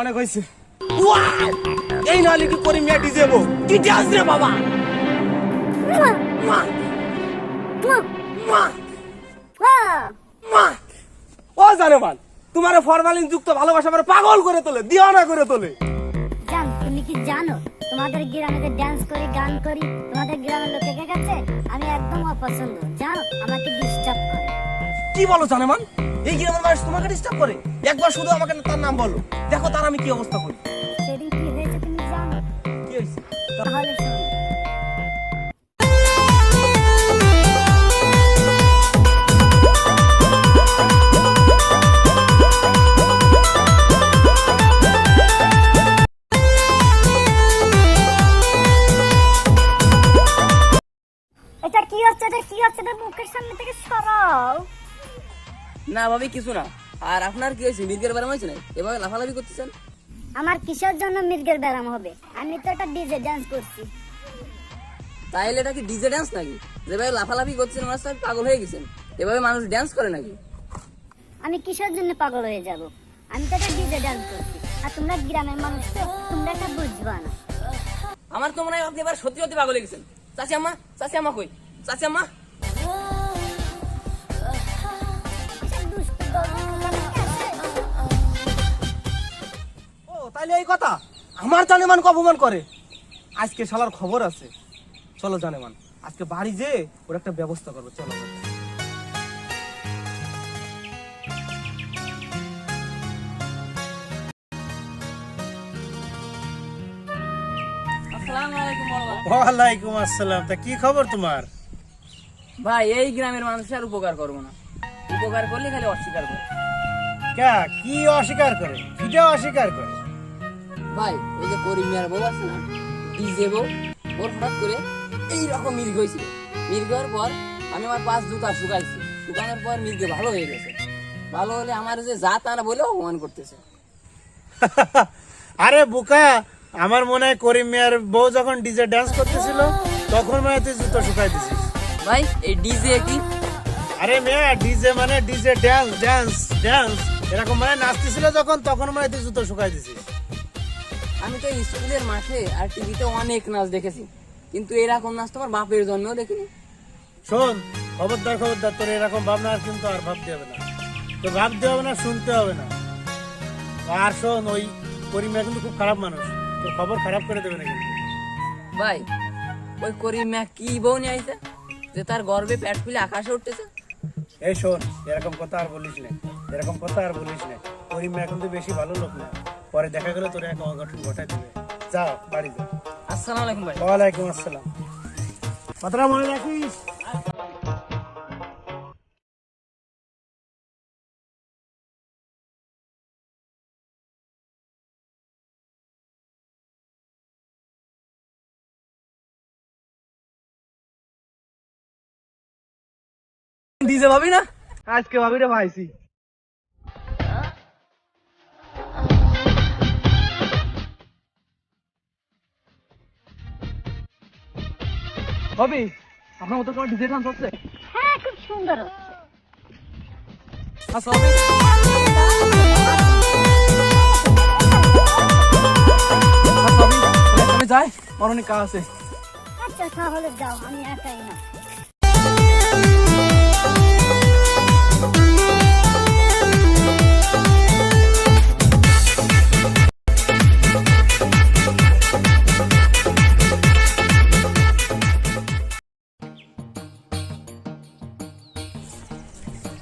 অনেক হয়েছে। এই নাহলে কি করি মিয়া ডিজে বো কি ডান্স রে বাবা? ও জানে মান তোমার ফরমালিন যুক্ত ভালোবাসা আমার পাগল করে তোলে দিওয়ানা করে তোলে। জান তুমি কি জানো? তোমাদের গ্রামে ডান্স করি গান করি তোমাদের গ্রামের লোকের কাছে আমি একদম অপছন্দ। জানো আমাকে ডিস্টার্ব করে। কি বলো জানে মান এই গ্রামের মানুষ তোমাকে ডিস্টার্ব করে। একবার শুধু আমাকে তার নাম বলো। দেখো তার আমি কি অবস্থা করি। সেদিন কি হয়েছে তুমি জানো? কি হয়েছে? তাহলে এটা কি হচ্ছে? এটা কি হচ্ছে? এটা মুখের সামনে থেকে সরাও। না ভাবি কিছু না। আর আপনার কি হয়েছে? মির্গের ব্যারাম হয়েছে না এভাবে লাফালাফি করতেছেন? আমার কিসের জন্য মির্গের ব্যায়াম হবে? আমি তো একটা ডিজে ডান্স করছি। তাইলে এটা কি ডিজে ড্যান্স নাকি? যেভাবে লাফালাফি করছেন মানুষ পাগল হয়ে গেছেন। এভাবে মানুষ ড্যান্স করে নাকি? আমি কিসের জন্য পাগল হয়ে যাব? আমি তো একটা ডিজে ডান্স করছি। আর তোমরা গ্রামের মানুষ তো তোমরা এটা বুঝবা না। আমার তো মনে হয় আপনি এবার সত্যি সত্যি পাগল হয়ে গেছেন। চাচি আম্মা চাচি আম্মা কই? চাচি আম্মা তাইলে এই কথা? আমার জানেমানকে অপমান করে? আজকে শালার খবর আছে। চলো জানেমান আজকে বাড়ি যে ওর একটা ব্যবস্থা করব চলো। ওয়ালাইকুম আসসালাম। তা কি খবর তোমার? ভাই এই গ্রামের মানুষের আর উপকার করব না। উপকার করলে খালি অস্বীকার করে। কে কি অস্বীকার করে? কিটা অস্বীকার করে? ভাই ওই যে করিম মিয়ার বউ আছে না ডিজে বউ ওর হঠাৎ করে এইরকম মির্গ হয়েছিল। মির্গ হওয়ার পর আমি আমার পাঁচ জুতা শুকাইছি। শুকানোর পর মির্গে ভালো হয়ে গেছে। ভালো হলে আমার যে যা তা না বলে অপমান করতেছে। আরে বুকা আমার মনে হয় করিম মিয়ার বউ যখন ডিজে ডান্স করতেছিল তখন মনে তুই জুতো শুকাই দিছিস। ভাই এই ডিজে কি? আরে মেয়া ডিজে মানে ডিজে ড্যান্স ড্যান্স ড্যান্স এরকম মানে নাচতেছিল যখন তখন মনে তুই জুতো শুকাই দিছিস। আমি তো স্কুলের মাঠে আর টিভিতে অনেক নাচ দেখেছি। কিন্তু এরকম নাচ তোমার বাপের জন্মেও দেখিনি। শোন খবরদার খবরদার তোর এরকম ভাবনা আর কিন্তু আর ভাবতে হবে না। তো ভাবতে হবে না শুনতে হবে না। আর শোন ওই করিম মিয়া কিন্তু খুব খারাপ মানুষ। তোর খবর খারাপ করে দেবে না কিন্তু। ভাই ওই করিম মিয়া কি বউ নিয়ে আইছে? যে তার গর্বে প্যাট ফুলে আকাশে উঠতেছে? এই শোন এরকম কথা আর বলিস না। এরকম কথা আর বলিস না। করিম মিয়া কিন্তু বেশি ভালো লোক না। পরে দেখা গেলে তোর এক অঘটন ঘটাই দেবে। যা বাড়ি যা। আসসালামু আলাইকুম ভাই। ওয়ালাইকুম আসসালাম। কথাটা মনে রাখিস ডিজে ভাবি না? আজকে ভাবি রে ভাইছি ভাবি আপনার মতো তোমার ডিজে ডান্স হচ্ছে? হ্যাঁ খুব সুন্দর হচ্ছে। আচ্ছা আমি যাই। আমার অনেক কাজ আছে। আচ্ছা তাহলে যাও আমি একাই না।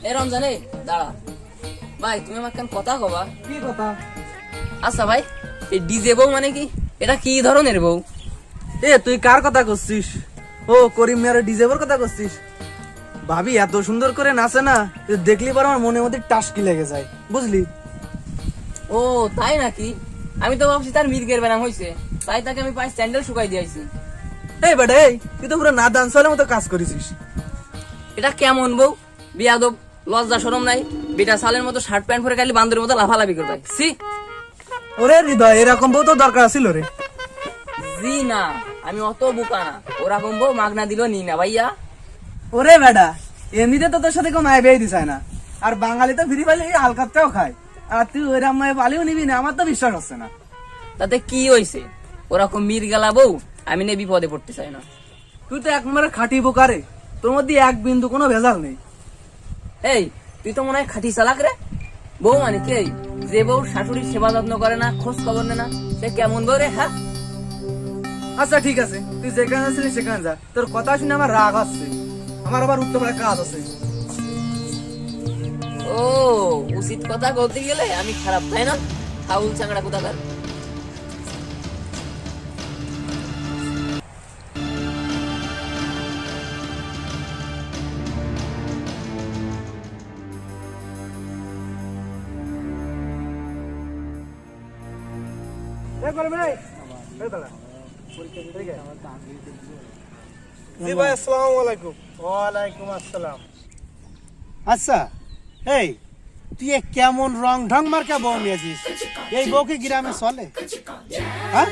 এ রমজানে দাঁড়া। ভাই তুমি আমার কেন কথা কবা। কি কথা? আচ্ছা ভাই এই ডিজে বউ মানে কি? এটা কি ধরনের বউ? এ তুই কার কথা করছিস? ও করিম মিয়ার ডিজেবর কথা করছিস? ভাবি এত সুন্দর করে নাচে না দেখলি পর আমার মনের মধ্যে টাসকি লেগে যায়। বুঝলি? ও তাই নাকি? আমি তো ভাবছি তার মির্গের ব্যায়াম হয়েছে তাই তাকে আমি পায়ে স্যান্ডেল শুকাই দিয়েছি। এই বেটা এই তুই তো পুরো না ডান্সারের মতো কাজ করেছিস। এটা কেমন বউ? বিয়াদব। লজ্জা সরম নাই। বেটা সালের মতো শার্ট প্যান্ট পরে খালি বান্দরের মতো লাফালাফি করবে। সি ওরে হৃদয় এরকম বউ তো দরকার ছিল রে। জি না আমি অত বোকা না। ওরকম বউ মাগনা দিল নি না ভাইয়া। ওরে বেটা এমনিতে তো তোর সাথে কেউ মায় বিয়ে দিছায় না। আর বাঙালি তো ফ্রি পাইলে এই হালকাতেও খায়। আর তুই ওই রাম্মায় পালিও নিবি না আমার তো বিশ্বাস হচ্ছে না। তাতে কি হয়েছে ওরকম মির গেলা বউ আমি নিয়ে বিপদে পড়তে চাই না। তুই তো একবারে খাটি বোকারে তোর মধ্যে এক বিন্দু কোনো ভেজাল নেই। এই তুই তো মনে হয় খাটি চালাক রে? বউ মানে কে যে বউ শাশুড়ির সেবা যত্ন করে না খোঁজ খবর নেয় না সে কেমন বউ রে হ্যাঁ? আচ্ছা ঠিক আছে। তুই যেখানে আছিস সেখানে যা। তোর কথা শুনে আমার রাগ আসছে আমার আবার উঠতে পারে কাজ আছে। ও উচিত কথা বলতে গেলে আমি খারাপ তাই না? ফাউল চাংড়া কোথাকার? জি ভাই আসসালামু আলাইকুম। ওয়ালাইকুম আসসালাম। আচ্ছা এই তুই কেমন রং ঢং মার্কা বউ নিয়েছিস এই বউকে গ্রামে চলে? হ্যাঁ?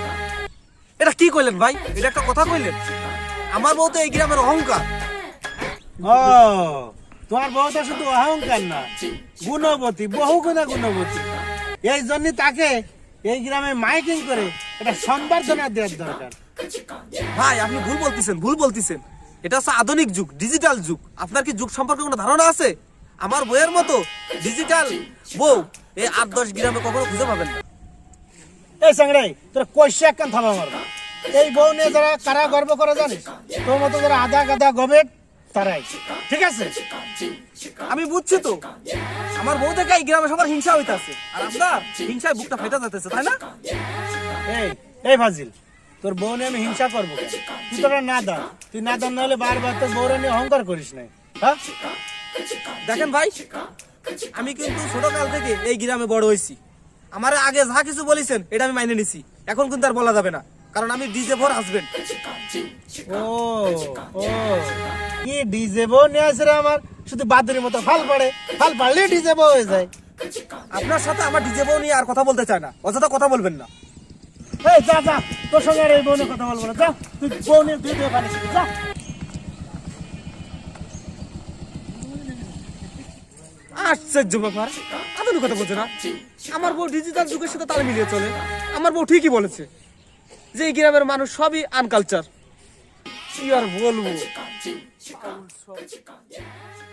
এটা কি কইলেন ভাই? এটা একটা কথা কইলেন? আমার বউ তো এই গ্রামের অহংকার। ও তোমার বউ তো শুধু অহংকার না গুণবতী বহু গুণা গুণবতী। এই জন্য তাকে এই গ্রামে মাইকিং করে এটা সম্বর্ধনা দেওয়ার দরকার। ভাই আপনি ভুল বলতেছেন ভুল বলতেছেন। এটা হচ্ছে আধুনিক যুগ ডিজিটাল যুগ। আপনার কি যুগ সম্পর্কে কোনো ধারণা আছে? আমার বইয়ের মতো ডিজিটাল বউ এই আট দশ গ্রামে কখনো খুঁজে পাবেন না। এই সাংড়াই তোরা কষে একখান থামা মারবা এই বউ নিয়ে যারা কারা গর্ব করে জানিস তোর মতো যারা আধা গাদা গবেট ঠিক আছে? আমি বুঝছি তো। আমার বউ থেকে এই গ্রামে সবার হিংসা হইতাছে। আর হিংসায় বুকটা ফেটা তাই না? এই এই ফাজিল, তোর বউ নিয়ে আমি হিংসা করব। তুই তোরা না তুই না বারবার তোর বউরে নিয়ে অহংকার করিস নাই। হ্যাঁ? দেখেন ভাই, আমি কিন্তু ছোট কাল থেকে এই গ্রামে বড় হয়েছি। আমার আগে যা কিছু বলেছেন, এটা আমি মাইনে নিছি। এখন কিন্তু আর বলা যাবে না। কারণ আমি ডিজে ফোর হাসবেন্ড ও ও। কি ডিজে বউ নিয়ে আসে আমার? শুধু বাদুরের মতো ফাল পড়ে। ফাল পাড়লে ডিজে বউ হয়ে যায়। আপনার সাথে আমার ডিজে বউ নিয়ে আর কথা বলতে চায় না। অযথা কথা বলবেন না। এই যা যা তোর সঙ্গে আর এই বউ নিয়ে কথা বলব না। যা তুই বউ নিয়ে তুই দিয়ে পানিস যা। আশ্চর্য ব্যাপার। আধুনিক কথা বলছে না? আমার বউ ডিজিটাল যুগের সাথে তাল মিলিয়ে চলে। আমার বউ ঠিকই বলেছে যে এই গ্রামের মানুষ সবই আনকালচার কি আর বলব? chicken, chicken, chicken, yeah.